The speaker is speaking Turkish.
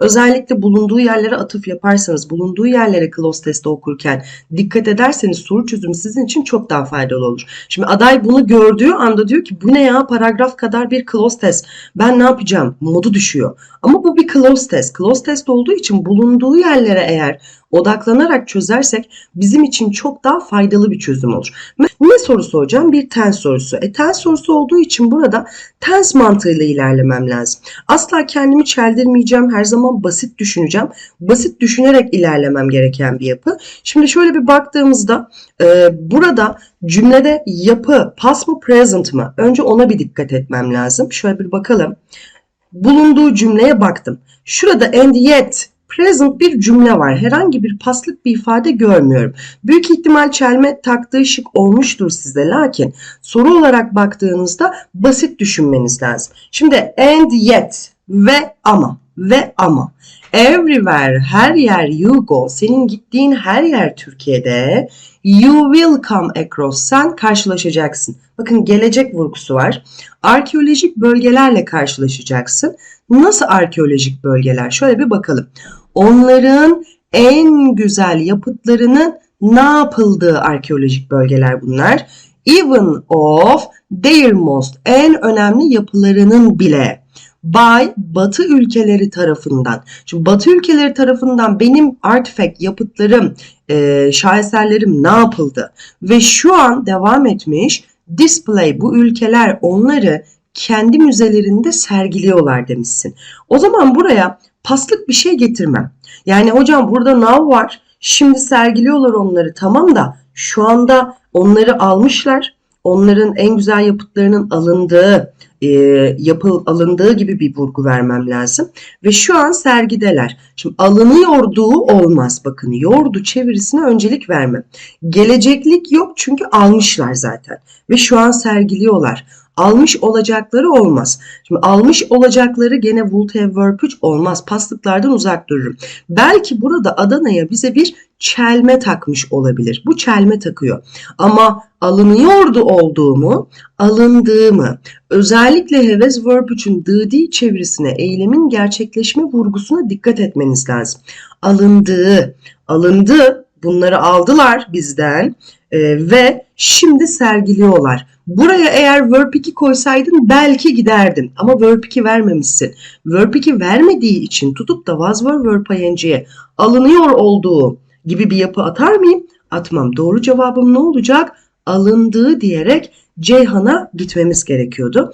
Özellikle bulunduğu yerlere atıf yaparsanız, bulunduğu yerlere clause testi okurken dikkat ederseniz soru çözümü sizin için çok daha faydalı olur. Şimdi aday bunu gördüğü anda diyor ki bu ne ya paragraf kadar bir clause test. Ben ne yapacağım? Modu düşüyor. Ama bu bir clause test. Clause test olduğu için bulunduğu yerlere eğer odaklanarak çözersek bizim için çok daha faydalı bir çözüm olur. Ne sorusu hocam? Bir tense sorusu. E tense sorusu olduğu için burada tense mantığıyla ilerlemem lazım. Asla kendimi çeldirmeyeceğim. Her zaman basit düşüneceğim. Basit düşünerek ilerlemem gereken bir yapı. Şimdi şöyle bir baktığımızda e, burada cümlede yapı past mı present mı? Önce ona bir dikkat etmem lazım. Şöyle bir bakalım. Bulunduğu cümleye baktım. Şurada and yet present bir cümle var. Herhangi bir paslık bir ifade görmüyorum. Büyük ihtimal çelme taktığı şık olmuştur size. Lakin soru olarak baktığınızda basit düşünmeniz lazım. Şimdi and yet ve ama ve ama. Everywhere, her yer you go, senin gittiğin her yer Türkiye'de you will come across, sen karşılaşacaksın. Bakın gelecek vurgusu var. Arkeolojik bölgelerle karşılaşacaksın. Nasıl arkeolojik bölgeler? Şöyle bir bakalım. Onların en güzel yapıtlarının ne yapıldığı arkeolojik bölgeler bunlar. Even of their most en önemli yapılarının bile by Batı ülkeleri tarafından. Şimdi Batı ülkeleri tarafından benim artifact yapıtlarım, e, şaheserlerim ne yapıldı? Ve şu an devam etmiş display bu ülkeler onları kendi müzelerinde sergiliyorlar demişsin. O zaman buraya paslık bir şey getirmem. Yani hocam burada nav var. Şimdi sergiliyorlar onları tamam da şu anda onları almışlar. Onların en güzel yapıtlarının alındığı, e, yapıl alındığı gibi bir vurgu vermem lazım. Ve şu an sergideler. Şimdi alınıyorduğu olmaz. Bakın yordu çevirisine öncelik vermem. Geleceklik yok çünkü almışlar zaten. Ve şu an sergiliyorlar almış olacakları olmaz. Şimdi almış olacakları gene would have verb 3 olmaz. Paslıklardan uzak dururum. Belki burada Adana'ya bize bir çelme takmış olabilir. Bu çelme takıyor. Ama alınıyordu olduğumu, alındığımı, özellikle heves verb 3'ün dıdi çevirisine, eylemin gerçekleşme vurgusuna dikkat etmeniz lazım. Alındığı, alındı, bunları aldılar bizden e, ve şimdi sergiliyorlar. Buraya eğer verb 2 koysaydın belki giderdin ama verb 2 vermemişsin. Verb 2 vermediği için tutup da was were verb ing'ye alınıyor olduğu gibi bir yapı atar mıyım? Atmam. Doğru cevabım ne olacak? Alındığı diyerek Ceyhan'a gitmemiz gerekiyordu.